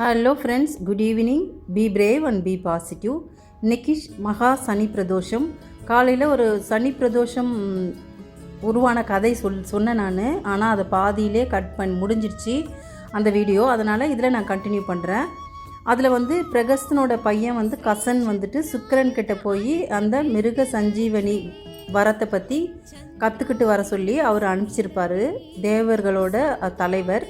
Hello friends good evening be brave and be positive நிக்கிஷ் Maha Shani Pradosham காலையில் ஒரு சனி பிரதோஷம் உருவான கதை சொல் சொன்னேன் நான். ஆனால் அதை பாதியிலே கட் பண்ணி முடிஞ்சிருச்சு அந்த வீடியோ. அதனால் இதில் நான் கண்டினியூ பண்ணுறேன் அதில் வந்து பிரகஸ்தனோட பையன் வந்து கசன் வந்துட்டு சுக்கரன் கிட்ட போய் அந்த மிருக சஞ்சீவனி வரத்தை பற்றி கற்றுக்கிட்டு வர சொல்லி அவர் அனுப்பிச்சிருப்பார். தேவர்களோட தலைவர்.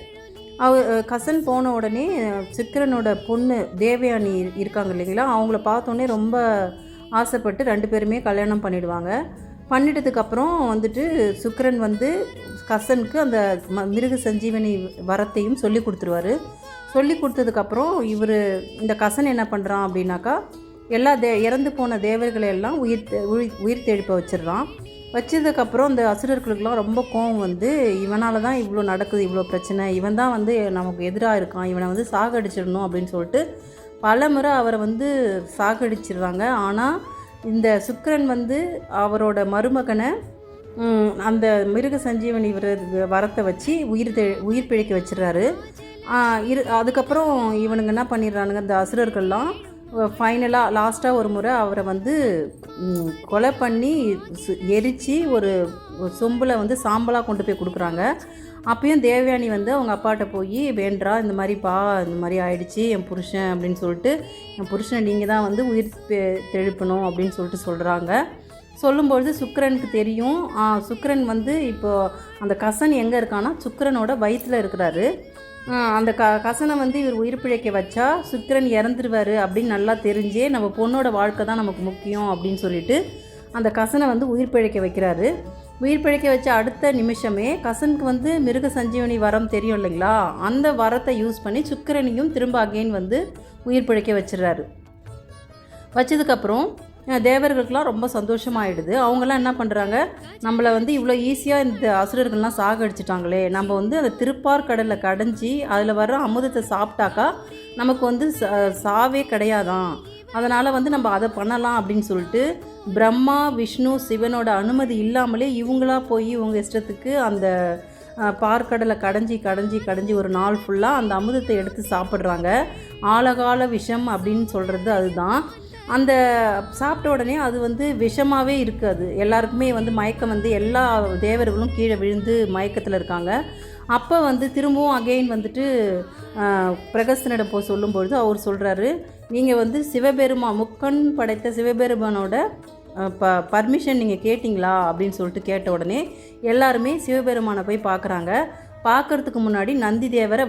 அவர் கசன் போன உடனே சுக்கிரனோட பொண்ணு தேவயானி இருக்காங்க இல்லைங்களா? அவங்கள பார்த்தோன்னே ரொம்ப ஆசைப்பட்டு ரெண்டு பேருமே கல்யாணம் பண்ணிடுவாங்க. பண்ணிட்டதுக்கப்புறம் வந்துட்டு சுக்கிரன் வந்து கசனுக்கு அந்த ம- மிருக சஞ்சீவனி வரத்தையும் சொல்லி கொடுத்துருவாரு. சொல்லி கொடுத்ததுக்கப்புறம் இவர் இந்த கசன் என்ன பண்ணுறான் அப்படின்னாக்கா எல்லா தே இறந்து போன தேவர்களை எல்லாம் உயிர் உயிர் உயிர் தெழுப்ப வச்சிடுறான். வச்சதுக்கப்புறம் இந்த அசுரர்களுக்கெல்லாம் ரொம்ப கோவம் வந்து இவனால் தான் இவ்வளோ நடக்குது இவ்வளோ பிரச்சனை. இவன் தான் வந்து நமக்கு எதிராக இருக்கான். இவனை வந்து சாகடிச்சிடணும். அப்படின்னு சொல்லிட்டு பல முறை அவரை வந்து சாகடிச்சிடுறாங்க. ஆனால் இந்த சுக்கரன் வந்து அவரோட மருமகனை அந்த மிருக சஞ்சீவனி இவர் வரத்தை வச்சு உயிர் தெ உயிர் பிழைக்க வச்சிடுறாரு. இரு அதுக்கப்புறம் இவனுங்க என்ன பண்ணிடுறானுங்க? இந்த அசுரர்கள்லாம் ஃபைனலாக லாஸ்ட்டாக ஒரு முறை அவரை வந்து கொலை பண்ணி சு- எரித்து ஒரு சொம்பில் வந்து சாம்பலாக கொண்டு போய் கொடுக்குறாங்க. அப்பயும் தேவயானி வந்து அவங்க அப்பாட்ட போய் வேண்டா இந்த மாதிரிப்பா இந்த மாதிரி ஆயிடுச்சு என் புருஷன் அப்படின்னு சொல்லிட்டு என் புருஷனை நீங்கள் தான் வந்து உயிர் தெ- தெழுப்பணும் அப்படின்னு சொல்லிட்டு சொல்கிறாங்க சொல்லும்பொழுது சுக்கரனுக்கு தெரியும். சுக்கரன் வந்து இப்போ அந்த கசன் எங்கே இருக்கான்னா சுக்கரனோட வயிற்றில் இருக்கிறாரு. அந்த க கசனை வந்து இவர் உயிர் பிழைக்க வச்சா சுக்கிரன் இறந்துருவார் அப்படின்னு நல்லா தெரிஞ்சே நம்ம பொண்ணோட வாழ்க்கை தான் நமக்கு முக்கியம் அப்படின்னு சொல்லிட்டு அந்த கசனை வந்து உயிர் பிழைக்க வைக்கிறாரு. உயிர் பிழைக்க வச்ச அடுத்த நிமிஷமே கசனுக்கு வந்து மிருக சஞ்சீவனி வரம் தெரியும் இல்லைங்களா? அந்த வரத்தை யூஸ் பண்ணி சுக்கரனையும் திரும்ப அகைன் வந்து உயிர் பிழைக்க வச்சிடுறாரு. வச்சதுக்கப்புறம் அஹ், தேவர்களுக்கெல்லாம் ரொம்ப சந்தோஷமாயிடுது. அவங்கெல்லாம் என்ன பண்ணுறாங்க நம்மளை வந்து இவ்வளோ ஈஸியாக இந்த அசுரர்கள்லாம் சாகடிச்சிட்டாங்களே. நம்ம வந்து அந்த திருப்பார் கடலில் கடைஞ்சி அதில் வர்ற அமுதத்தை சாப்பிட்டாக்கா நமக்கு வந்து ச- சாவே கிடையாதான். அதனால் வந்து நம்ம அதை பண்ணலாம் அப்படின்னு சொல்லிட்டு பிரம்மா விஷ்ணு சிவனோட அனுமதி இல்லாமலே இவங்களா போய் இவங்க இஷ்டத்துக்கு அந்த பார்க்கடலை கடைஞ்சி கடைஞ்சி கடைஞ்சி ஒரு நாள் ஃபுல்லாக அந்த அமுதத்தை எடுத்து சாப்பிட்றாங்க. ஆழகால விஷம் அப்படின்னு சொல்கிறது அதுதான். அந்த சாப்பிட்ட உடனே அது வந்து விஷமாகவே இருக்காது. எல்லாருக்குமே வந்து மயக்கம் வந்து எல்லா தேவர்களும் கீழே விழுந்து மயக்கத்தில் இருக்காங்க. அப்போ வந்து திரும்பவும் அகெயின் வந்துட்டு பிரகஸ்தனிடம் போய் சொல்லும்பொழுது அவர் சொல்கிறாரு நீங்கள் வந்து சிவபெருமா முக்கண் படைத்த சிவபெருமானோட ப பர்மிஷன் நீங்கள் கேட்டிங்களா? அப்படின்னு சொல்லிட்டு கேட்ட உடனே எல்லாருமே சிவபெருமானை போய் பார்க்குறாங்க பார்க்கறதுக்கு முன்னாடி நந்தி தேவரை